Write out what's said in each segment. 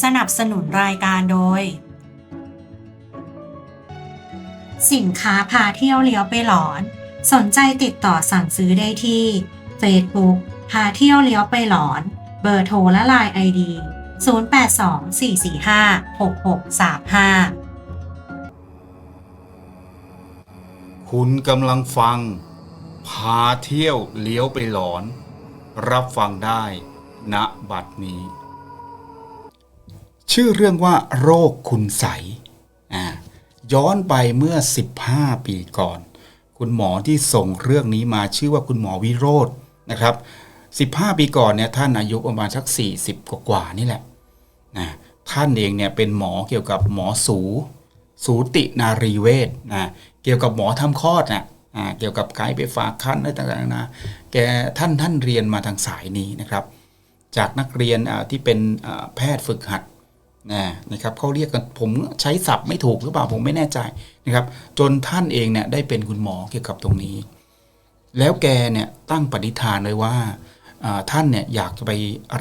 สนับสนุนรายการโดย สินค้าพาเที่ยวเลี้ยวไปหลอน สนใจติดต่อสั่งซื้อได้ที่ Facebook พาเที่ยวเลี้ยวไปหลอน เบอร์โทรและไลน์ไอดี0824456635 คุณกำลังฟัง พาเที่ยวเลี้ยวไปหลอน รับฟังได้ณบัดนี้ ชื่อเรื่องว่าโรคคุณใสย้อนไปเมื่อ 15 ปีก่อน คุณหมอที่ส่งเรื่องนี้มาชื่อว่าคุณหมอวิโรจน์นะครับ 15 ปีก่อนเนี่ยท่านอายุประมาณสัก 40 กว่าๆนี่แหละนะท่านเองเนี่ยเป็นหมอเกี่ยวกับหมอสู สูตินารีเวชนะเกี่ยวกับหมอทำคลอดนะอ่าเกี่ยวกับไกด์ไปฝากคันอะไรต่างๆนะแกท่านท่านเรียนมาทางสายนี้นะครับ จากนักเรียนที่เป็นแพทย์ฝึกหัด นะครับเขาเรียกกันผมใช้ศัพท์ไม่ถูกหรือเปล่าผมไม่แน่ใจนะครับ จนท่านเองเนี่ยได้เป็นคุณหมอเกี่ยวกับตรงนี้ แล้วแกเนี่ยตั้งปณิธานเลยว่าท่านเนี่ยอยากจะไป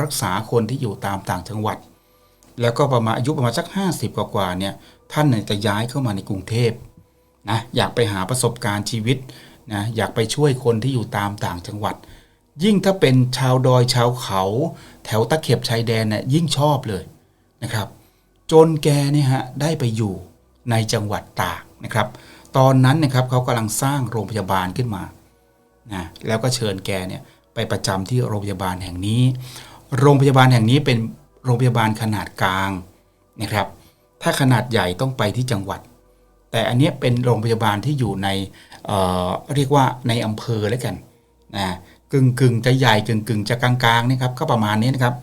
รักษาคนที่อยู่ตามต่างจังหวัด แล้วก็ประมาณอายุประมาณสัก 50 กว่าๆเนี่ยท่านเนี่ยจะย้ายเข้ามาในกรุงเทพนะอยากไปหาประสบการณ์ชีวิตนะอยากไปช่วยคนที่อยู่ตามต่างจังหวัด ยิ่งถ้าเป็นชาวดอยชาวเขา แถวตะเข็บชายแดนเนี่ยยิ่งชอบเลย นะครับ จนแกเนี่ยฮะได้ไปอยู่ในจังหวัดตากนะครับ ตอนนั้นนะครับเขากำลังสร้างโรงพยาบาลขึ้นมานะแล้วก็เชิญแกเนี่ยไปประจำที่โรงพยาบาลแห่งนี้ โรงพยาบาลแห่งนี้เป็นโรงพยาบาลขนาดกลางนะครับ ถ้าขนาดใหญ่ต้องไปที่จังหวัด แต่อันเนี้ยเป็นโรงพยาบาลที่อยู่ในเเรียกว่าในอำเภอแล้วกันนะกึ่งกึ่งจะใหญ่กึ่งกึ่งจะกลางๆนะครับก็ประมาณนี้นะครับ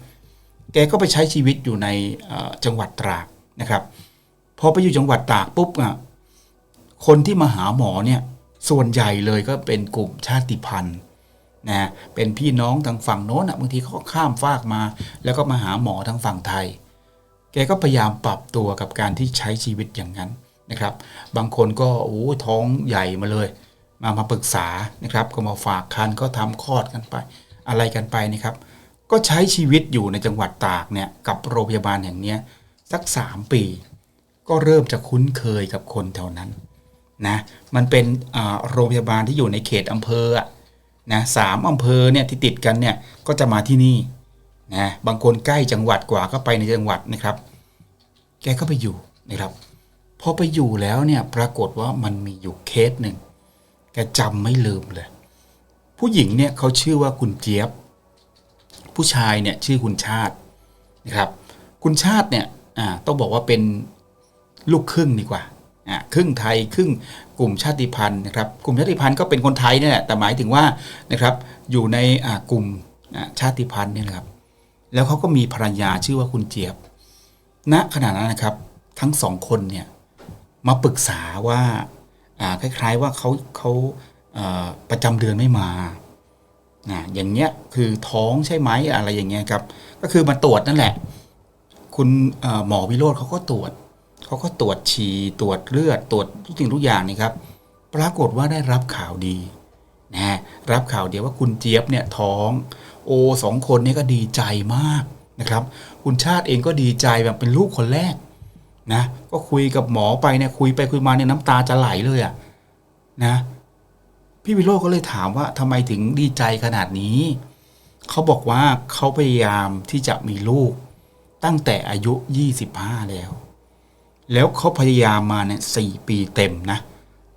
แกก็ไปใช้ชีวิตอยู่ในจังหวัดตราดนะครับพอไปอยู่จังหวัดตากปุ๊บอะคนที่มาหาหมอเนี่ยส่วนใหญ่เลยก็เป็นกลุ่มชาติพันธุ์นะเป็นพี่น้องทางฝั่งโน้นอะบางทีเขาก็ข้ามฟากมา แล้วก็มาหาหมอทางฝั่งไทย แกก็พยายามปรับตัวกับการที่ใช้ชีวิตอย่างนั้นนะครับ บางคนก็โอ้ท้องใหญ่มาเลย มามาปรึกษานะครับ ก็มาฝากคันก็ทำคลอดกันไป อะไรกันไปนะครับ ก็ใช้ชีวิตอยู่ในจังหวัดตากเนี่ยกับโรงพยาบาลแห่งนี้สัก 3 ปี ก็เริ่มจะคุ้นเคยกับคนแถวนั้นนะมันเป็นโรงพยาบาลที่อยู่ในเขตอำเภออะนะสามอำเภอเนี่ยที่ติดกันเนี่ยก็จะมาที่นี่นะบางคนใกล้จังหวัดกว่าก็ไปในจังหวัดนะครับ แกก็ไปอยู่นะครับพอไปอยู่แล้วเนี่ยปรากฏว่ามันมีอยู่เคสหนึ่งแกจำไม่ลืมเลย ผู้หญิงเนี่ยเขาชื่อว่าคุณเจี๊ยบ ผู้ชายเนี่ยชื่อคุณชาตินะครับคุณชาติเนี่ยต้องบอกว่าเป็นลูกครึ่งดีกว่าครึ่งไทยครึ่งกลุ่มชาติพันธุ์นะครับกลุ่มชาติพันธุ์ก็เป็นคนไทยเนี่ยแหละแต่หมายถึงว่านะครับอยู่ในกลุ่มชาติพันธุ์เนี่ยนะครับแล้วเขาก็มีภรรยาชื่อว่าคุณเจี๊ยบ ณขณะนั้นนะครับทั้งสองคนเนี่ยมาปรึกษาว่าคล้ายๆว่าเขาเขาประจำเดือนไม่มา นะอย่างเงี้ยคือท้องใช่ไหมอะไรอย่างเงี้ยครับ ก็คือมาตรวจนั่นแหละ คุณหมอวิโรธเขาก็ตรวจเขาก็ตรวจฉี่ตรวจเลือดตรวจทุกสิ่งทุกอย่างนี่ครับ ปรากฏว่าได้รับข่าวดีนะรับข่าวเดียวว่าคุณเจี๊ยบเนี่ยท้อง โอสองคนนี้ก็ดีใจมากนะครับ คุณชาติเองก็ดีใจแบบเป็นลูกคนแรกนะ ก็คุยกับหมอไปเนี่ยคุยไปคุยมาเนี่ยน้ำตาจะไหลเลยอะนะ พี่วิโรจน์ก็เลยถามว่าทำไมถึงดีใจขนาดนี้ เขาบอกว่าเขาพยายามที่จะมีลูกตั้งแต่อายุ 25 แล้ว แล้วเขาพยายามมาเนี่ยสปีเต็มนะ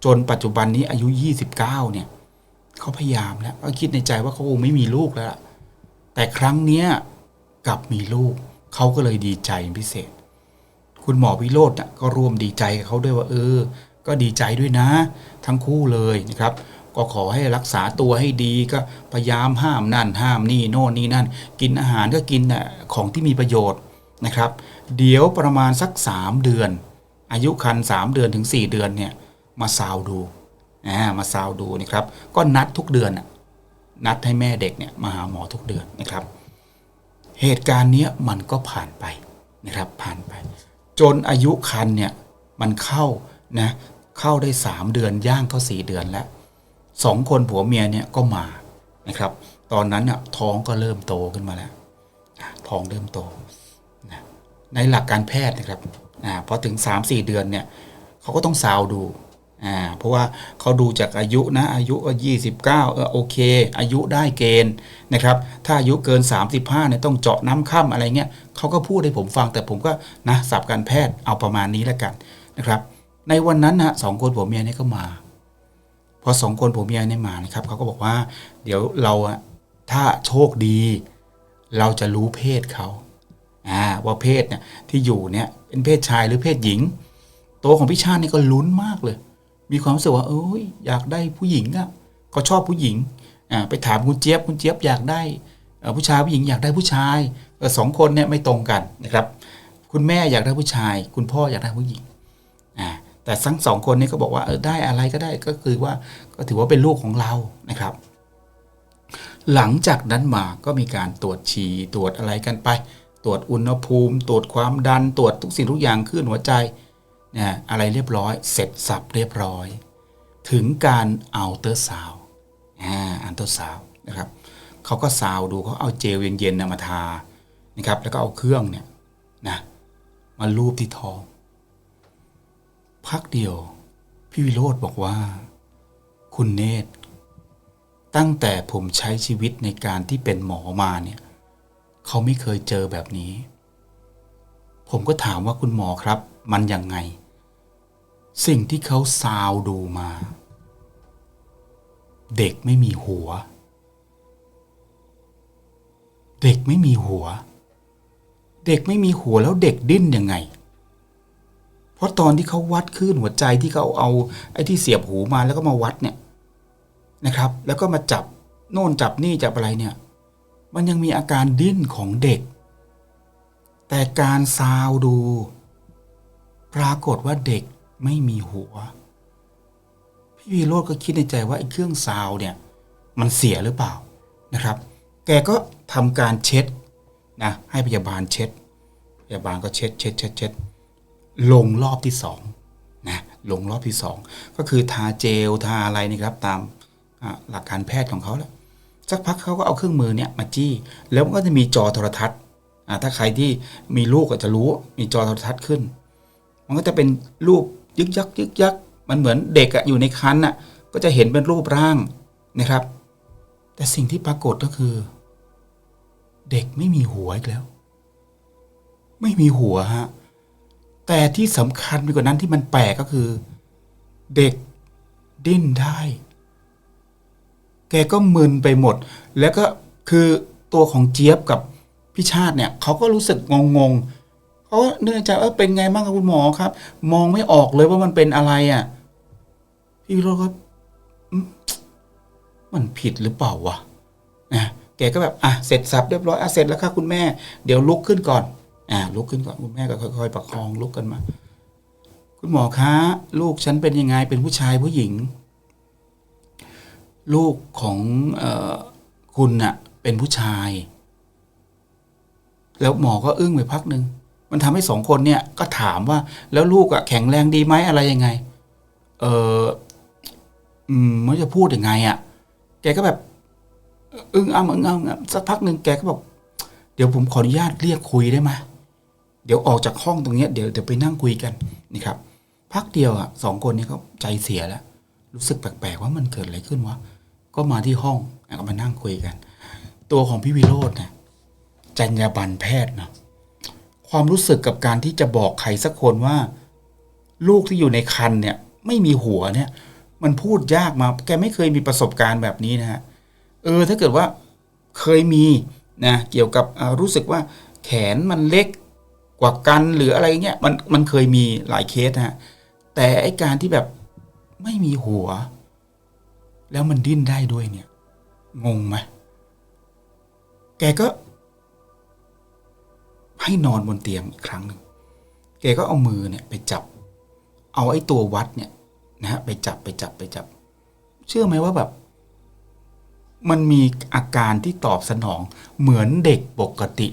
จนปัจจุบันนี้อายุ 29 เนี่ยเขาพยายามแล้วก็คิดในใจว่าเขาคงไม่มีลูกแล้วล่ะแต่ครั้งเนี้ยกลับมีลูก เขาก็เลยดีใจพิเศษ คุณหมอวิโรจน์ก็ร่วมดีใจกับเขาด้วยว่า เออ ก็ดีใจด้วยนะ ทั้งคู่เลยนะครับ ก็ขอให้รักษาตัวให้ดีก็พยายามห้ามนั่นห้ามนี่โน่นนี่นั่น กินอาหารก็กินแต่ของที่มีประโยชน์นะครับ เดี๋ยวประมาณสัก 3 เดือน อายุคัน3เดือนถึง 4 เดือนเนี่ยมาซาวดูอ่ามาซาวดูนะครับ ก็นัดทุกเดือนนัดให้แม่เด็กเนี่ยมาหาหมอทุกเดือนนะครับ เหตุการณ์เนี้ยมันก็ผ่านไปนะครับผ่านไป จนอายุคันเนี่ยมันเข้านะเข้าได้ 3 เดือนย่างเข้า 4 เดือนแล้ว สองคนผัวเมียเนี่ยก็มานะครับ ตอนนั้นน่ะท้องก็เริ่มโตขึ้นมาแล้วท้องเริ่มโตนะในหลักการแพทย์นะครับอ่าพอถึง 3-4 เดือนเนี่ยเขาก็ต้องซาวดูอ่าเพราะว่าเขาดูจากอายุนะอายุก็29เออโอเค อายุได้เกณฑ์นะครับ ถ้าอายุเกิน 35เนี่ยต้องเจาะน้ำค่ำอะไรเงี้ยเขาก็พูดให้ผมฟังแต่ผมก็นะสับการแพทย์เอาประมาณนี้แล้วกันนะครับ ในวันนั้นนะสองคนผัวเมียเนี่ยก็มา พอสองคนผัวเมียเนี่ยมานะครับเขาก็บอกว่า เดี๋ยวเราถ้าโชคดี เราจะรู้เพศเขาว่าเพศเนี่ยที่อยู่เนี่ยเป็นเพศชายหรือเพศหญิง ตัวของพี่ชาตินี่ก็ลุ้นมากเลย มีความรู้สึกว่าเอ้ยอยากได้ผู้หญิงอะเขาชอบผู้หญิงไปถามคุณเจี๊ยบคุณเจี๊ยบอยากได้ผู้ชายผู้หญิงอยากได้ผู้ชายสองคนเนี่ยไม่ตรงกันนะครับ คุณแม่อยากได้ผู้ชาย คุณพ่ออยากได้ผู้หญิง แต่ทั้งสองคนนี้ก็บอกว่าเออได้อะไรก็ได้ก็คือว่าก็ถือว่าเป็นลูกของเรานะครับ หลังจากนั้นมาก็มีการตรวจฉี่ตรวจอะไรกันไป ตรวจอุณหภูมิ ตรวจความดันตรวจทุกสิ่งทุกอย่างขึ้นหัวใจนะอะไรเรียบร้อย เสร็จสับเรียบร้อย ถึงการเอัลเตอร์ซาวอ่าอัลเตอร์ซาวนะครับเขาก็ซาวดูเขาเอาเจลเย็นๆนะมาทานะครับ แล้วก็เอาเครื่องเนี่ยนะมาลูบที่ท้อง พักเดียว พี่วิโรธบอกว่า คุณเนตร ตั้งแต่ผมใช้ชีวิตในการที่เป็นหมอมาเนี่ย เขาไม่เคยเจอแบบนี้ ผมก็ถามว่าคุณหมอครับ มันยังไง สิ่งที่เขาซาวดูมา เด็กไม่มีหัว เด็กไม่มีหัว เด็กไม่มีหัวแล้วเด็กดิ้นยังไง เพราะตอนที่เขาวัดคลื่นหัวใจที่เขาเอาไอ้ที่เสียบหูมาแล้วก็มาวัดเนี่ยนะครับ แล้วก็มาจับโน่นจับนี่จับอะไรเนี่ย มันยังมีอาการดิ้นของเด็ก แต่การซาวดู ปรากฏว่าเด็กไม่มีหัว พี่วีโรจน์ก็คิดในใจว่าไอ้เครื่องซาวเนี่ย มันเสียหรือเปล่านะครับ แกก็ทำการเช็ดนะให้พยาบาลเช็ด พยาบาลก็เช็ดเช็ดเช็ดเช็ด ลงรอบที่สองนะลงรอบที่สองก็คือทาเจลทาอะไรนี่ครับตามหลักการแพทย์ของเขาแหละสักพักเขาก็เอาเครื่องมือเนี่ยมาจี้ แล้วมันก็จะมีจอโทรทัศน์ถ้าใครที่มีลูกก็จะรู้มีจอโทรทัศน์ขึ้น มันก็จะเป็นรูปยึกยักยึกยักมันเหมือนเด็กอะอยู่ในคันอะก็จะเห็นเป็นรูปร่างนะครับ แต่สิ่งที่ปรากฏก็คือ เด็กไม่มีหัวอีกแล้ว ไม่มีหัวฮะ แต่ที่สำคัญไปกว่านั้นที่มันแปลกก็คือ เด็กดิ้นได้ แกก็มึนไปหมด แล้วก็คือตัวของเจี๊ยบกับพี่ชาติเนี่ยเขาก็รู้สึกงงๆเขาก็เนื่องจากเออเป็นไงบ้างครับคุณหมอครับ มองไม่ออกเลยว่ามันเป็นอะไรอะ่ะพี่โรจน์ก็มันผิดหรือเปล่าวะนะแกก็แบบอะเสร็จสับเรียบร้อยอะเสร็จแล้วค่ะคุณแม่ เดี๋ยวลุกขึ้นก่อน อ่าลุกขึ้นก่อนคุณแม่ก็ค่อยๆ ประคองลุกกันมา คุณหมอคะ ลูกฉันเป็นยังไงเป็นผู้ชายผู้หญิง ลูกของออคุณน่ะ เป็นผู้ชาย แล้วหมอก็อึ้งไปพักหนึ่งมันทำให้สองคนเนี่ยก็ถามว่า แล้วลูกอะแข็งแรงดีไหมอะไรยังไง เอออืมมันจะพูดยังไงอะแกก็แบบอึ้งอ้ำอึ้งอ้ำอึ้งอ้ำสักพักหนึ่งแกก็บอกเดี๋ยวผมขออนุญาตเรียกคุยได้ไหม เดี๋ยวออกจากห้องตรงนี้เดี๋ยวเดี๋ยวไปนั่งคุยกันนี่ครับ พักเดียวอะสองคนนี้ก็ใจเสียแล้ว รู้สึกแปลกๆว่ามันเกิดอะไรขึ้นวะก็มาที่ห้องแล้วก็มานั่งคุยกัน ตัวของพี่วิโรจน์นี่ยจรรยาบรรณแพทย์นะความรู้สึกกับการที่จะบอกใครสักคนว่า ลูกที่อยู่ในคันเนี่ย ไม่มีหัวเนี่ย มันพูดยากมา แกไม่เคยมีประสบการณ์แบบนี้นะฮะเออถ้าเกิดว่าเคยมีนะเกี่ยวกับรู้สึกว่าแขนมันเล็ก กว่ากันหรืออะไรเงี้ยมันมันเคยมีหลายเคสฮะแต่ไอการที่แบบไม่มีหัว แล้วมันดิ้นได้ด้วยเนี่ย งงไหมแกก็ ให้นอนบนเตียงอีกครั้งหนึ่งแกก็เอามือเนี่ย ไปจับ เอาไอ้ตัววัดเนี่ยนะฮะไปจับไปจับไปจับ เชื่อไหมว่าแบบ มันมีอาการที่ตอบสนองเหมือนเด็กปกติ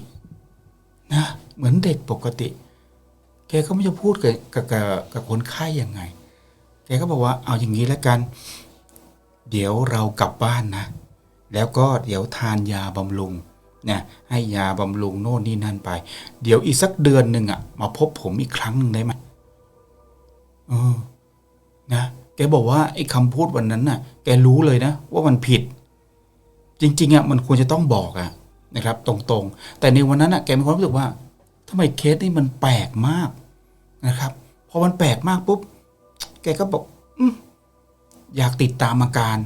นะ เหมือนเด็กปกติ แกก็ไม่จะพูดกับกับกับคนไข้ยังไง แกก็บอกว่าเอาอย่างนี้แล้วกัน เดี๋ยวเรากลับบ้านนะ แล้วก็เดี๋ยวทานยาบำรุงนะให้ยาบำรุงโน่นนี่นั่นไป เดี๋ยวอีกสักเดือนหนึ่งอะมาพบผมอีกครั้งหนึ่งได้ไหมเออนะแกบอกว่าไอ้คำพูดวันนั้นน่ะ แกรู้เลยนะ ว่ามันผิด จริง ๆอะมันควรจะต้องบอกอะนะครับ ตรงๆ แต่ในวันนั้นอะแกมีความรู้สึกว่า ทำไมเคสนี่มันแปลกมากนะครับพอมันแปลกมากปุ๊บ แกก็บอกออยากติดตามอาการ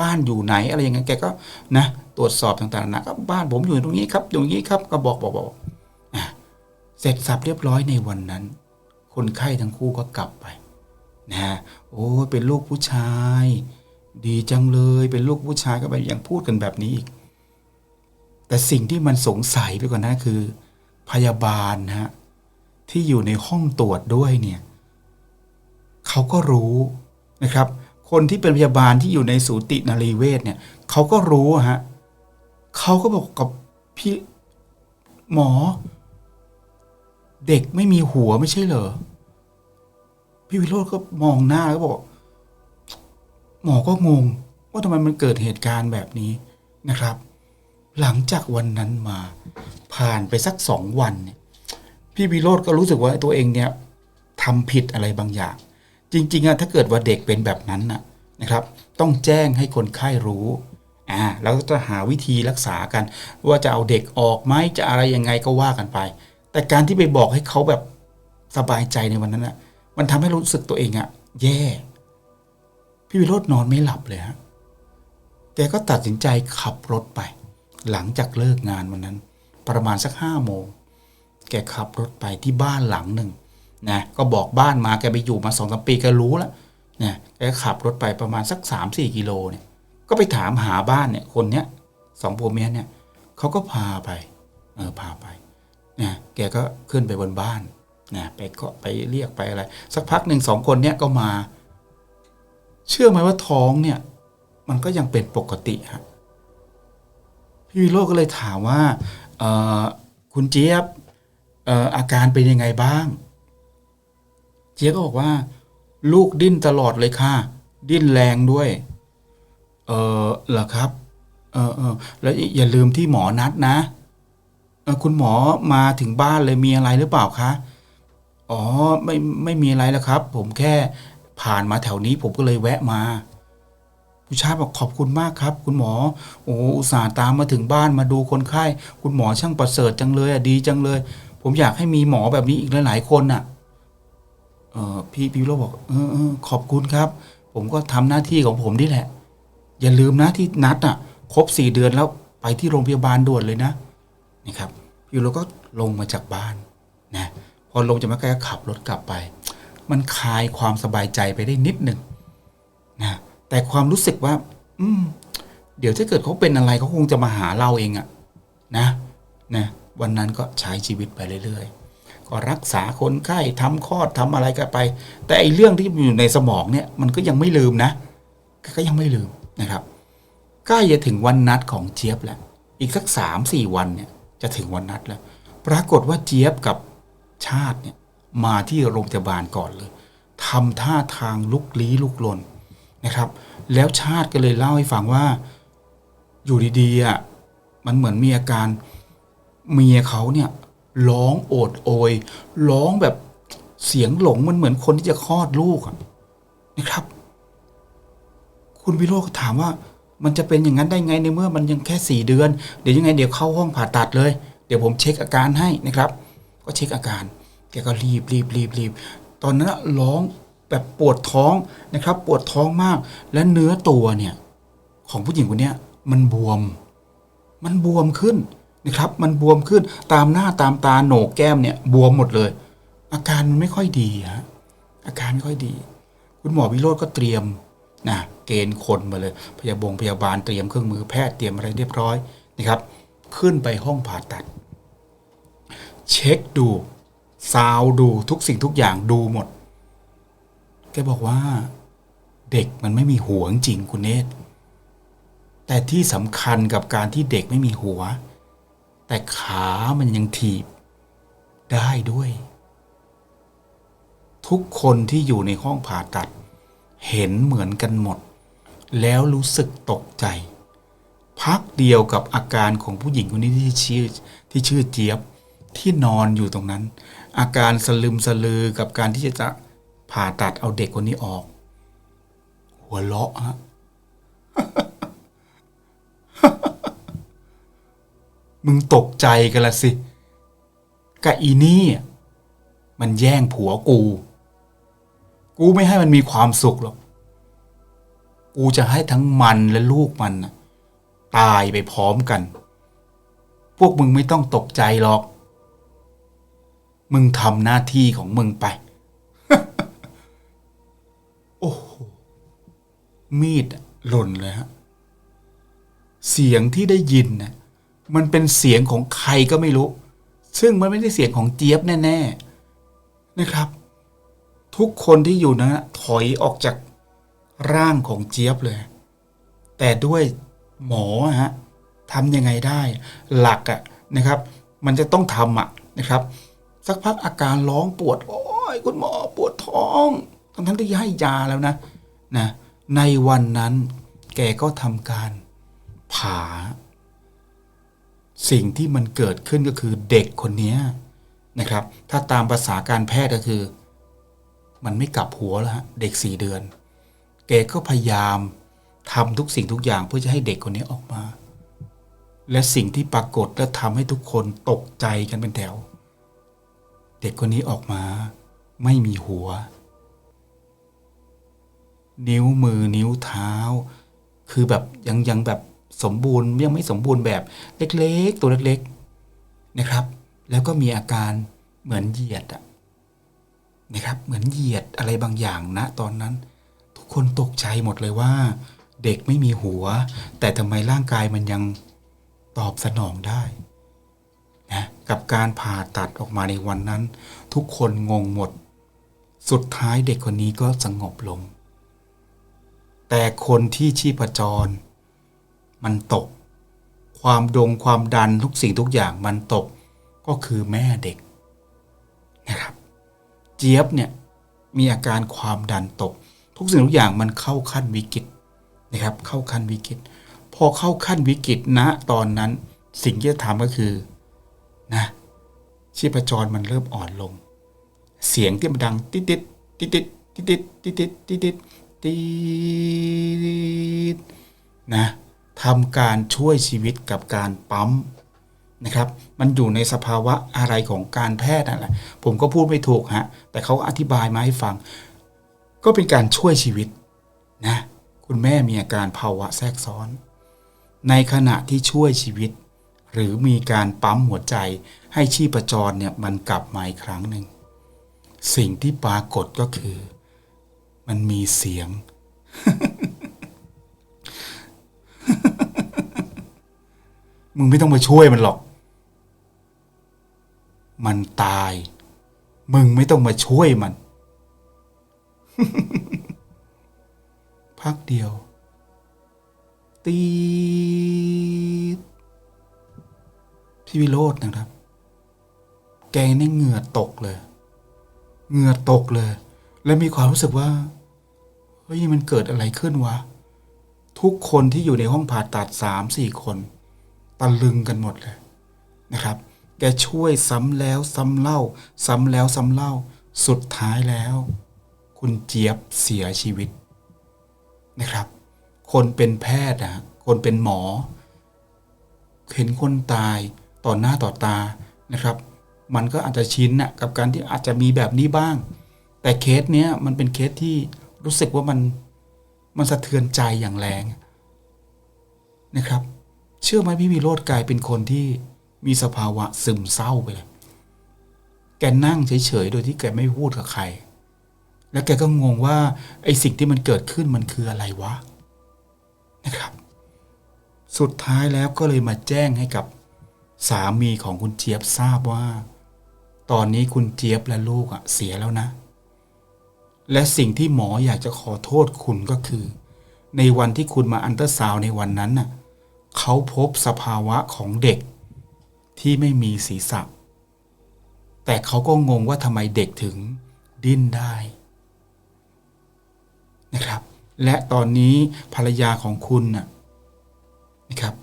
บ้านอยู่ไหนอะไรอย่างเงี้ยแกก็นะตรวจสอบต่างๆนะก็บ้านผมอยู่ตรงนี้ครับ อย่างนี้ครับก็บอกบอกบอกอะเสร็จสับเรียบร้อยในวันนั้น คนไข้ทั้งคู่ก็กลับไปนะโอ้เป็นลูกผู้ชาย ดีจังเลยเป็นลูกผู้ชายก็ไปอยังพูดกันแบบนี้อีกแต่สิ่งที่มันสงสัยไปกว่านั้นคือ พยาบาลนะฮะที่อยู่ในห้องตรวจด้วยเนี่ยเขาก็รู้นะครับ คนที่เป็นพยาบาลที่อยู่ในสูตินรีเวชเนี่ยเขาก็รู้อะฮะเขาก็บอกกับพี่หมอ เด็กไม่มีหัวไม่ใช่เหรอพี่วิโรจน์ก็มองหน้าแล้วก็บอก หมอก็งงว่าทำไมมันเกิดเหตุการณ์แบบนี้นะครับ หลังจากวันนั้นมา ผ่านไปสักสองวันเนี่ยพี่วิโรจน์ก็รู้สึกว่าตัวเองเนี่ยทำผิดอะไรบางอย่าง จริงๆอะถ้าเกิดว่าเด็กเป็นแบบนั้นนะนะครับ ต้องแจ้งให้คนไข้รู้อ่าแล้วก็จะหาวิธีรักษากัน ว่าจะเอาเด็กออกไหมจะอะไรยังไงก็ว่ากันไป แต่การที่ไปบอกให้เขาแบบสบายใจในวันนั้นน่ะมันทำให้รู้สึกตัวเองอะแย่ พี่วิโรจน์นอนไม่หลับเลยฮะแกก็ตัดสินใจขับรถไป หลังจากเลิกงานวันนั้น ประมาณสักห้าโมงแกขับรถไปที่บ้านหลังหนึ่งนะก็บอกบ้านมาแกไปอยู่มาสองสามปีแกรู้แล้วนะแกขับรถไปประมาณสักสามสี่กิโลเนี่ย ก็ไปถามหาบ้านเนี่ยคนเนี้ยสองผัวเมียเนี่ยเขาก็พาไปเออพาไปนะแกก็ขึ้นไปบนบ้านนะไปก็ไปเรียกไปอะไร สักพักหนึ่งสองคนเนี่ยก็มา เชื่อไหมว่าท้องเนี่ย มันก็ยังเป็นปกติฮะพี่วิโรก็เลยถามว่า คุณเจี๊ยบอาการเป็นยังไงบ้าง เจี๊ยบก็บอกว่า ลูกดิ้นตลอดเลยค่ะ ดิ้นแรงด้วย เออเหรอครับ เออเออแล้วอย่าลืมที่หมอนัดนะคุณหมอมาถึงบ้านเลยมีอะไรหรือเปล่าคะอ๋อไม่ไม่มีอะไรแล้วครับ ผมแค่ผ่านมาแถวนี้ผมก็เลยแวะมา ผู้ชายบอกขอบคุณมากครับ คุณหมอ โอ้อุตส่าห์ตามมาถึงบ้านมาดูคนไข้ คุณหมอช่างประเสริฐจังเลยอะดีจังเลย ผมอยากให้มีหมอแบบนี้อีกหลาย ๆ คนน่ะเออพี่พี่โรบอกเออขอบคุณครับ ผมก็ทำหน้าที่ของผมนี่แหละ อย่าลืมนะที่นัดอะ ครบสี่เดือนแล้วไปที่โรงพยาบาลด่วนเลยนะนะครับพี่โรก็ลงมาจากบ้านนะพอลงจากบ้านก็ขับรถกลับไป มันคลายความสบายใจไปได้นิดหนึ่ง แต่ความรู้สึกว่า อืม เดี๋ยวถ้าเกิดเขาเป็นอะไรเขาคงจะมาหาเราเองอะนะนะวันนั้นก็ใช้ชีวิตไปเรื่อยๆ ก็รักษาคนไข้ทำคลอดทำอะไรกันไป แต่ไอ้เรื่องที่อยู่ในสมองเนี่ย มันก็ยังไม่ลืมนะ ก็ยังไม่ลืมนะครับใกล้จะถึงวันนัดของเจี๊ยบแล้ว อีกสักสามสี่วันเนี่ย จะถึงวันนัดแล้ว ปรากฏว่าเจี๊ยบกับชาติเนี่ยมาที่โรงพยาบาลก่อนเลยทำท่าทางลุกลี้ลุกลน นะครับ แล้วชาติก็เลยเล่าให้ฟังว่า อยู่ดีๆอะมันเหมือนมีอาการเมียเขาเนี่ยร้องโอดโอยร้องแบบเสียงหลงมันเหมือนคนที่จะคลอดลูกนะครับ คุณวิโรจน์ก็ถามว่า มันจะเป็นอย่างนั้นได้ไงในเมื่อมันยังแค่สี่เดือน เดี๋ยวยังไงเดี๋ยวเข้าห้องผ่าตัดเลย เดี๋ยวผมเช็คอาการให้นะครับ ก็เช็คอาการแกก็รีบรีบรีบรีบตอนนั้นร้อง แบบปวดท้องนะครับ ปวดท้องมากและเนื้อตัวเนี่ยของผู้หญิงคนนี้มันบวม มันบวมขึ้นนะครับ มันบวมขึ้นตามหน้าตามตาโหนกแก้มเนี่ยบวมหมดเลย อาการมันไม่ค่อยดีฮะอาการไม่ค่อยดี คุณหมอวิโรจน์ก็เตรียมนะเกณฑ์คนมาเลย พยาบงพยาบาลเตรียมเครื่องมือแพทย์เตรียมอะไรเรียบร้อยนะครับ ขึ้นไปห้องผ่าตัด เช็คดูซาวดูทุกสิ่งทุกอย่างดูหมด แกบอกว่า เด็กมันไม่มีหัวจริงคุณเนตแต่ที่สำคัญกับการที่เด็กไม่มีหัว แต่ขามันยังถีบ ได้ด้วย ทุกคนที่อยู่ในห้องผ่าตัด เห็นเหมือนกันหมด แล้วรู้สึกตกใจ พักเดียวกับอาการของผู้หญิงคนนี้ที่ชื่อที่ชื่อเจี๊ยบที่นอนอยู่ตรงนั้น อาการสลึมสลือกับการที่จะ ผ่าตัดเอาเด็กคนนี้ออก หัวเราะฮะมึงตกใจกันละสิกะอีนี่ มันแย่งผัวกู กูไม่ให้มันมีความสุขหรอก กูจะให้ทั้งมันและลูกมันตายไปพร้อมกัน พวกมึงไม่ต้องตกใจหรอก มึงทำหน้าที่ของมึงไป โอ้โหมีดหล่นเลยฮะเสียงที่ได้ยินนะมันเป็นเสียงของใครก็ไม่รู้ ซึ่งมันไม่ได้เสียงของเจี๊ยบแน่ ๆนะครับ ทุกคนที่อยู่นะถอยออกจากร่างของเจี๊ยบเลย แต่ด้วยหมอฮะทำยังไงได้หลักอะนะครับ มันจะต้องทำอะนะครับ สักพักอาการร้องปวด โอ้ยคุณหมอปวดท้อง ทั้งทั้งที่ให้ยาแล้วนะนะในวันนั้นแกก็ทำการผ่าสิ่งที่มันเกิดขึ้นก็คือเด็กคนนี้นะครับ ถ้าตามภาษาการแพทย์ก็คือ มันไม่กลับหัวแล้วฮะเด็กสี่เดือน แกก็พยายามทำทุกสิ่งทุกอย่างเพื่อจะให้เด็กคนนี้ออกมา และสิ่งที่ปรากฏและทำให้ทุกคนตกใจกันเป็นแถว เด็กคนนี้ออกมา ไม่มีหัว นิ้วมือนิ้วเท้า คือแบบยังยังแบบสมบูรณ์ยังไม่สมบูรณ์แบบเล็กๆ ตัวเล็กๆนะครับ แล้วก็มีอาการเหมือนเหยียดอะนะครับ เหมือนเหยียดอะไรบางอย่างนะตอนนั้น ทุกคนตกใจหมดเลยว่า เด็กไม่มีหัว แต่ทำไมร่างกายมันยังตอบสนองได้นะกับการผ่าตัดออกมาในวันนั้น ทุกคนงงหมด สุดท้ายเด็กคนนี้ก็สงบลง แต่คนที่ชีพจร มันตก ความดงความดันทุกสิ่งทุกอย่างมันตกก็คือแม่เด็กนะครับ เจี๊ยบเนี่ยมีอาการความดันตก ทุกสิ่งทุกอย่างมันเข้าขั้นวิกฤตนะครับ เข้าขั้นวิกฤตพอเข้าขั้นวิกฤตณตอนนั้นสิ่งที่จะทำก็คือนะชีพจรมันเริ่มอ่อนลง เสียงที่มันดังติดติดติดติดติดติดติดติด ติดนะทำการช่วยชีวิตกับการปั๊มนะครับ มันอยู่ในสภาวะอะไรของการแพทย์นั่นแหละผมก็พูดไม่ถูกฮะ แต่เขาอธิบายมาให้ฟัง ก็เป็นการช่วยชีวิตนะ คุณแม่มีอาการภาวะแทรกซ้อน ในขณะที่ช่วยชีวิต หรือมีการปั๊มหัวใจ ให้ชีพจรเนี่ยมันกลับมาอีกครั้งหนึ่ง สิ่งที่ปรากฏก็คือ มันมีเสียง มึงไม่ต้องมาช่วยมันหรอก มันตาย มึงไม่ต้องมาช่วยมัน พักเดียว ตีพี่วิโรจน์นะครับ แกนี่เหงื่อตกเลย เหงื่อตกเลย และมีความรู้สึกว่า ฮ้ยมันเกิดอะไรขึ้นวะ ทุกคนที่อยู่ในห้องผ่าตัดสามสี่คนตะลึงกันหมดเลยนะครับ แกช่วยซ้ำแล้วซ้ำเล่า ซ้ำแล้วซ้ำเล่า สุดท้ายแล้ว คุณเจี๊ยบเสียชีวิตนะครับ คนเป็นแพทย์นะคนเป็นหมอ เห็นคนตายต่อหน้าต่อตานะครับ มันก็อาจจะชินนะกับการที่อาจจะมีแบบนี้บ้าง แต่เคสเนี้ยมันเป็นเคสที่ รู้สึกว่ามันมันสะเทือนใจอย่างแรงนะครับ เชื่อไหมพี่วิโรธกลายเป็นคนที่มีสภาวะซึมเศร้าไปเลย แกนั่งเฉยๆ โดยที่แกไม่พูดกับใคร แล้วแกก็งงว่าไอ้สิ่งที่มันเกิดขึ้นมันคืออะไรวะนะครับ สุดท้ายแล้วก็เลยมาแจ้งให้กับสามีของคุณเจี๊ยบทราบว่า ตอนนี้คุณเจี๊ยบและลูกอะเสียแล้วนะ และสิ่งที่หมออยากจะขอโทษคุณก็คือ ในวันที่คุณมาอันเตอร์ซาวในวันนั้นน่ะเขาพบสภาวะของเด็กที่ไม่มีศีรษะ แต่เขาก็งงว่าทำไมเด็กถึงดิ้นได้นะครับ และตอนนี้ภรรยาของคุณน่ะนะครับ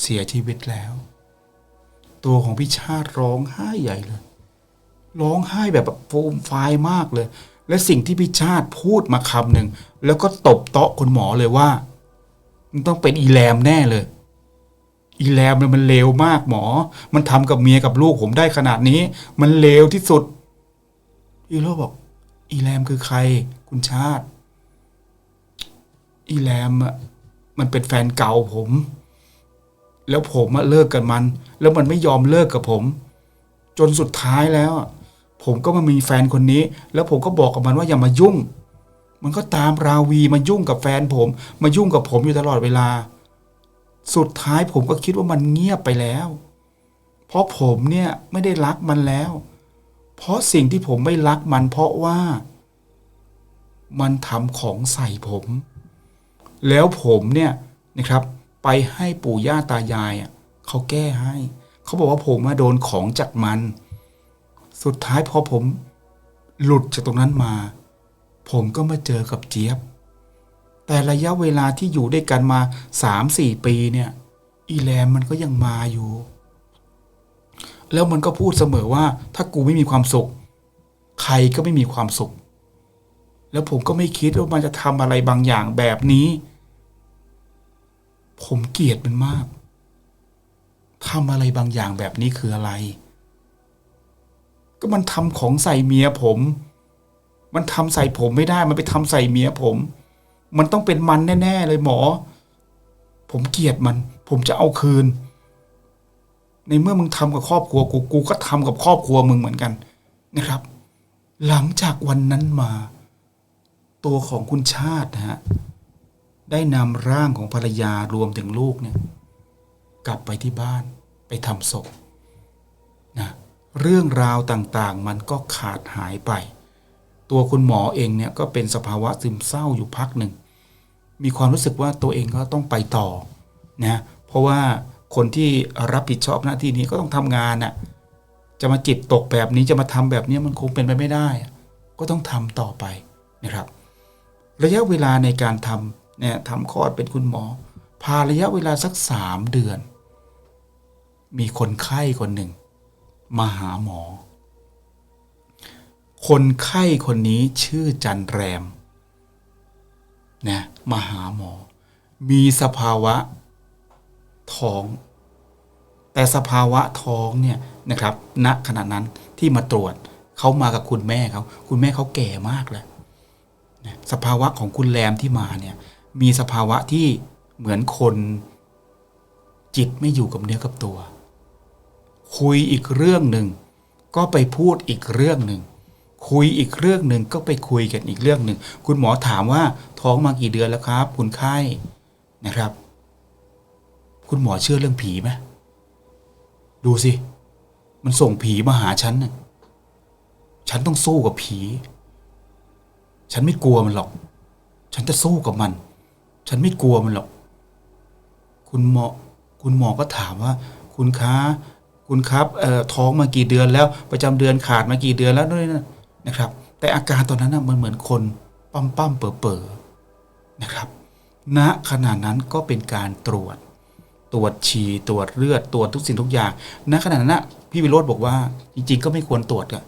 เสียชีวิตแล้ว ตัวของพี่ชาติร้องไห้ใหญ่เลย ร้องไห้แบบแบบโฟมไฟายมากเลย และสิ่งที่พี่ชาติพูดมาคำหนึ่งแล้วก็ตบโต๊ะคุณหมอเลยว่า มันต้องเป็นอีแรมแน่เลย อีแรมเนี่ยมันเลวมากหมอ มันทำกับเมียกับลูกผมได้ขนาดนี้ มันเลวที่สุด อีโรบอก อีแรมคือใคร คุณชาติ อีแรมอะมันเป็นแฟนเก่าผม แล้วผมอะเลิกกันมัน แล้วมันไม่ยอมเลิกกับผม จนสุดท้ายแล้วอะ ผมก็มามีแฟนคนนี้ แล้วผมก็บอกกับมันว่าอย่ามายุ่ง มันก็ตามราวีมายุ่งกับแฟนผม มายุ่งกับผมอยู่ตลอดเวลา สุดท้ายผมก็คิดว่ามันเงียบไปแล้ว เพราะผมเนี่ยไม่ได้รักมันแล้ว เพราะสิ่งที่ผมไม่รักมันเพราะว่า มันทำของใส่ผม แล้วผมเนี่ยนะครับ ไปให้ปู่ย่าตายายอะเขาแก้ให้ เขาบอกว่าผมมาโดนของจากมัน สุดท้ายพอผมหลุดจากตรงนั้นมา ผมก็มาเจอกับเจี๊ยบ แต่ระยะเวลาที่อยู่ด้วยกันมาสามสี่ปีเนี่ย อีแรมมันก็ยังมาอยู่ แล้วมันก็พูดเสมอว่า ถ้ากูไม่มีความสุข ใครก็ไม่มีความสุข แล้วผมก็ไม่คิดว่ามันจะทำอะไรบางอย่างแบบนี้ ผมเกลียดมันมากทำอะไรบางอย่างแบบนี้คืออะไร ก็มันทำของใส่เมียผม มันทำใส่ผมไม่ได้ มันไปทำใส่เมียผม มันต้องเป็นมันแน่ ๆ เลยหมอ ผมเกลียดมัน ผมจะเอาคืน ในเมื่อมึงทำกับครอบครัวกูกูก็ทำกับครอบครัวมึงเหมือนกันนะครับ หลังจากวันนั้นมา ตัวของคุณชาตินะฮะได้นำร่างของภรรยารวมถึงลูกเนี่ย กลับไปที่บ้านไปทำศพ เรื่องราวต่างๆ มันก็ขาดหายไป ตัวคุณหมอเองเนี่ยก็เป็นสภาวะซึมเศร้าอยู่พักหนึ่ง มีความรู้สึกว่าตัวเองก็ต้องไปต่อนะเพราะว่าคนที่รับผิดชอบหน้าที่นี้ก็ต้องทำงานน่ะจะมาจิตตกแบบนี้จะมาทำแบบนี้มันคงเป็นไปไม่ได้ ก็ต้องทำต่อไปนะครับ ระยะเวลาในการทำเนี่ยทำคลอดเป็นคุณหมอ พาระยะเวลาสักสามเดือน มีคนไข้คนหนึ่ง มาหาหมอ คนไข้คนนี้ชื่อจันแรมนะมาหาหมอ มีสภาวะท้อง แต่สภาวะท้องเนี่ยนะครับณขณะนั้นที่มาตรวจเขามากับคุณแม่เขาคุณแม่เขาแก่มากแล้วสภาวะของคุณแรมที่มาเนี่ย มีสภาวะที่เหมือนคนจิตไม่อยู่กับเนื้อกับตัว คุยอีกเรื่องหนึ่งก็ไปพูดอีกเรื่องหนึ่งคุยอีกเรื่องหนึ่งก็ไปคุยกันอีกเรื่องหนึ่งคุณหมอถามว่าท้องมากี่เดือนแล้วครับ คุณไข้นะครับ คุณหมอเชื่อเรื่องผีไหมดูสิ มันส่งผีมาหาฉันน่ะฉันต้องสู้กับผี ฉันไม่กลัวมันหรอก ฉันจะสู้กับมัน ฉันไม่กลัวมันหรอก คุณหมอ คุณหมอก็ถามว่า คุณคะ คุณครับท้องมากี่เดือนแล้วประจำเดือนขาดมากี่เดือนแล้วด้วยนะนะครับ แต่อาการตอนนั้นนะมันเหมือนคนปั้มปั้มเป๋อเป๋อๆนะครับณขณะนั้นก็เป็นการตรวจ ตรวจฉี่ตรวจเลือดตรวจทุกสิ่งทุกอย่างณขณะนั้นนะพี่วิโรธบอกว่าจริง ๆ ก็ไม่ควรตรวจอะ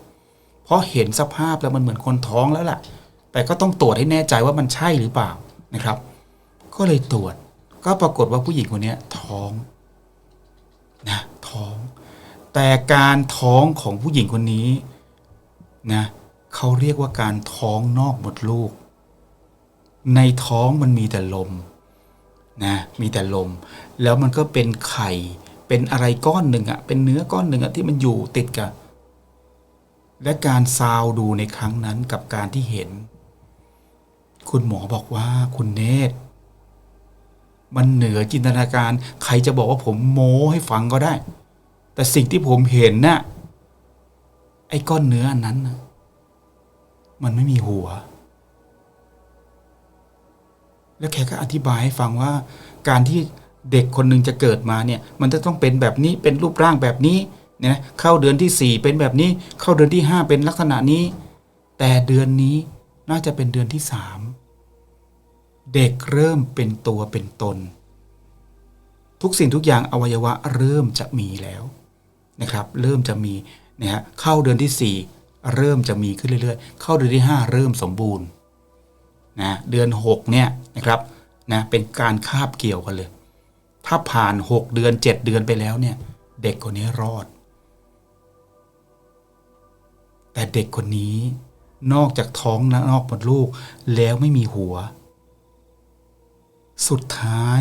เพราะเห็นสภาพแล้วมันเหมือนคนท้องแล้วล่ะ แต่ก็ต้องตรวจให้แน่ใจว่ามันใช่หรือเปล่านะครับ ก็เลยตรวจก็ปรากฏว่าผู้หญิงคนนี้ท้องนะท้อง แต่การท้องของผู้หญิงคนนี้นะเขาเรียกว่าการท้องนอกหมดลูก ในท้องมันมีแต่ลมนะมีแต่ลม แล้วมันก็เป็นไข่เป็นอะไรก้อนหนึ่งอะเป็นเนื้อก้อนหนึ่งอะที่มันอยู่ติดกับและการซาวดูในครั้งนั้นกับการที่เห็น คุณหมอบอกว่าคุณเนตมันเหนือจินตนาการ ใครจะบอกว่าผมโม้ให้ฟังก็ได้ แต่สิ่งที่ผมเห็นน่ะไอ้ก้อนเนื้ออันนั้นนะมันไม่มีหัว แล้วแกก็อธิบายให้ฟังว่า การที่เด็กคนหนึ่งจะเกิดมาเนี่ย มันจะต้องเป็นแบบนี้เป็นรูปร่างแบบนี้เนี่ยนะเข้าเดือนที่สี่เป็นแบบนี้ เข้าเดือนที่ห้าเป็นลักษณะนี้ แต่เดือนนี้น่าจะเป็นเดือนที่สามเด็กเริ่มเป็นตัวเป็นตน ทุกสิ่งทุกอย่างอวัยวะเริ่มจะมีแล้ว นะครับเริ่มจะมีนะฮะเข้าเดือนที่ 4 เริ่มจะมีขึ้นเรื่อยๆ เข้าเดือนที่ 5 เริ่มสมบูรณ์นะเดือน6เนี่ยนะครับนะเป็นการคาบเกี่ยวกันเลย ถ้าผ่าน 6 เดือน 7 เดือนไปแล้วเนี่ยเด็กคนนี้รอด แต่เด็กคนนี้นอกจากท้องและนอกมดลูกแล้วไม่มีหัว สุดท้าย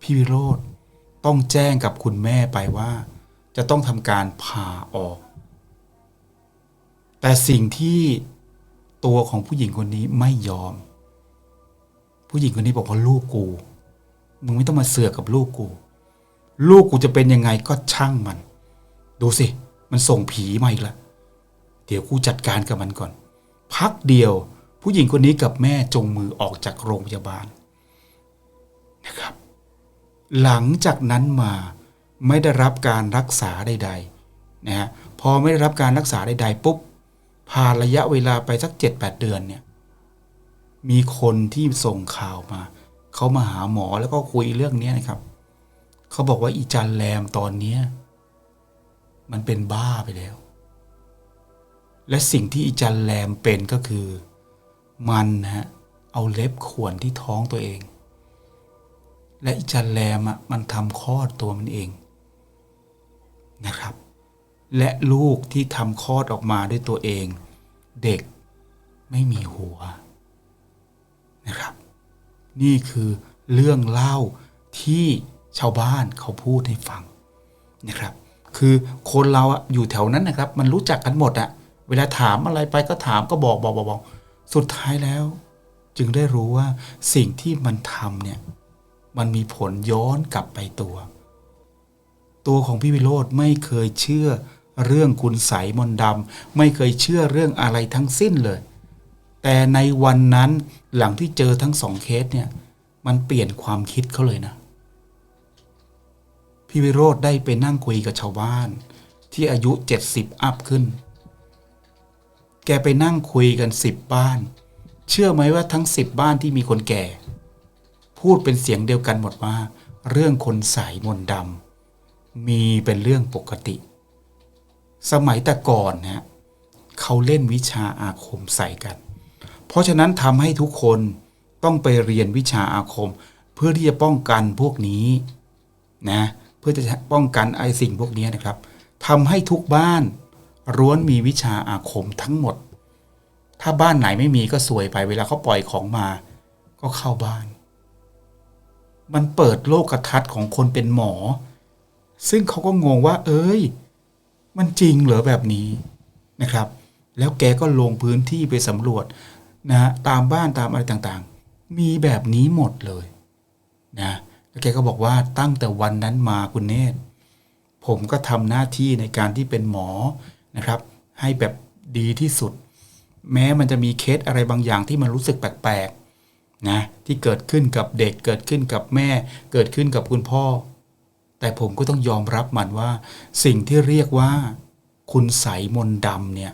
พี่วิโรธต้องแจ้งกับคุณแม่ไปว่า จะต้องทำการผ่าออก แต่สิ่งที่ตัวของผู้หญิงคนนี้ไม่ยอม ผู้หญิงคนนี้บอกว่าลูกกู มึงไม่ต้องมาเสือกกับลูกกู ลูกกูจะเป็นยังไงก็ช่างมัน ดูสิ มันส่งผีมาอีกล้วเดี๋ยวกูจัดการกับมันก่อน พักเดียวผู้หญิงคนนี้กับแม่จงมือออกจากโรงพยาบาลนะครับ หลังจากนั้นมา ไม่ได้รับการรักษาใดๆนะฮะพอไม่ได้รับการรักษาใดๆปุ๊บผ่านระยะเวลาไปสัก 7-8 เดือนเนี่ยมีคนที่ส่งข่าวมาเขามาหาหมอแล้วก็คุยเรื่องนี้นะครับเขาบอกว่าอีจันแรมตอนนี้มันเป็นบ้าไปแล้ว และสิ่งที่อีจันแรมเป็นก็คือ มันนะฮะเอาเล็บข่วนที่ท้องตัวเอง และอีจันแรมอะมันทำคลอดตัวมันเอง นะครับ และลูกที่ทำคลอดออกมาด้วยตัวเอง เด็กไม่มีหัวนะครับ นี่คือเรื่องเล่าที่ชาวบ้านเขาพูดให้ฟังนะครับ คือคนเราอะอยู่แถวนั้นนะครับ มันรู้จักกันหมดอะเวลาถามอะไรไปก็ถามก็บอกบอกบอกบอกสุดท้ายแล้ว จึงได้รู้ว่าสิ่งที่มันทำเนี่ย มันมีผลย้อนกลับไปตัว ตัวของพี่วิโรธไม่เคยเชื่อเรื่องคุณใสยมนต์ดำไม่เคยเชื่อเรื่องอะไรทั้งสิ้นเลย แต่ในวันนั้นหลังที่เจอทั้งสองเคสเนี่ยมันเปลี่ยนความคิดเขาเลยนะ พี่วิโรธได้ไปนั่งคุยกับชาวบ้าน ที่อายุ 70 อัพขึ้น แกไปนั่งคุยกัน 10 บ้าน เชื่อไหมว่าทั้ง 10 บ้านที่มีคนแก่ พูดเป็นเสียงเดียวกันหมดว่า เรื่องคนใสยมนต์ดำ มีเป็นเรื่องปกติ สมัยแต่ก่อนนะเขาเล่นวิชาอาคมใส่กัน เพราะฉะนั้นทำให้ทุกคนต้องไปเรียนวิชาอาคม เพื่อที่จะป้องกันพวกนี้นะเพื่อจะป้องกันไอ้สิ่งพวกนี้นะครับทำให้ทุกบ้านร้วนมีวิชาอาคมทั้งหมด ถ้าบ้านไหนไม่มีก็สวยไปเวลาเขาปล่อยของมา ก็เข้าบ้าน มันเปิดโลกทัศน์ของคนเป็นหมอ ซึ่งเขาก็งงว่า เอ้ย มันจริงเหรอแบบนี้นะครับ แล้วแกก็ลงพื้นที่ไปสำรวจนะตามบ้านตามอะไรต่างๆ มีแบบนี้หมดเลยนะแล้วแกก็บอกว่าตั้งแต่วันนั้นมาคุณเนตรผมก็ทำหน้าที่ในการที่เป็นหมอนะครับ ให้แบบดีที่สุด แม้มันจะมีเคสอะไรบางอย่างที่มันรู้สึกแปลกๆนะที่เกิดขึ้นกับเด็กเกิดขึ้นกับแม่ เกิดขึ้นกับคุณพ่อ แต่ผมก็ต้องยอมรับมันว่า สิ่งที่เรียกว่า คุณใสมนดำเนี่ย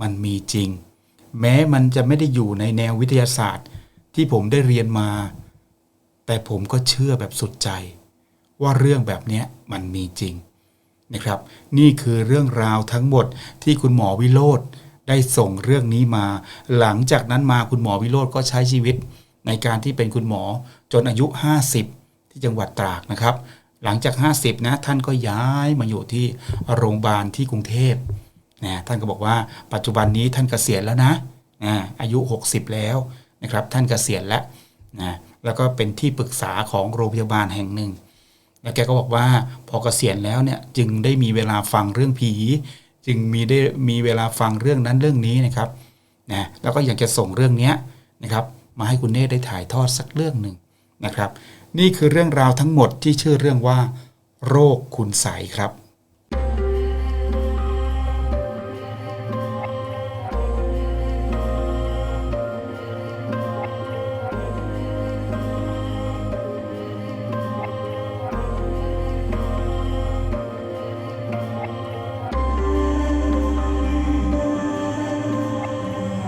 มันมีจริง แม้มันจะไม่ได้อยู่ในแนววิทยาศาสตร์ ที่ผมได้เรียนมา แต่ผมก็เชื่อแบบสุดใจ ว่าเรื่องแบบนี้มันมีจริงนะครับ นี่คือเรื่องราวทั้งหมดที่คุณหมอวิโรธได้ส่งเรื่องนี้มา หลังจากนั้นมาคุณหมอวิโรธก็ใช้ชีวิต ในการที่เป็นคุณหมอจนอายุ 50 ที่จังหวัดตรากนะครับ หลังจาก 50 นะ ท่านก็ย้ายมาอยู่ที่โรงพยาบาลที่กรุงเทพนะท่านก็บอกว่าปัจจุบันนี้ท่านเกษียณแล้วนะนะอายุ 60 แล้วนะครับ ท่านเกษียณแล้วนะแล้วก็เป็นที่ปรึกษาของโรงพยาบาลแห่งหนึ่ง แล้วแกก็บอกว่าพอเกษียณแล้วเนี่ยจึงได้มีเวลาฟังเรื่องผี จึงมีได้มีเวลาฟังเรื่องนั้นเรื่องนี้นะครับนะแล้วก็อยากจะส่งเรื่องเนี้ยนะครับมาให้คุณเนธได้ถ่ายทอดสักเรื่องหนึ่งนะครับ นี่คือเรื่องราวทั้งหมดที่ชื่อเรื่องว่า โรคคุณใสครับ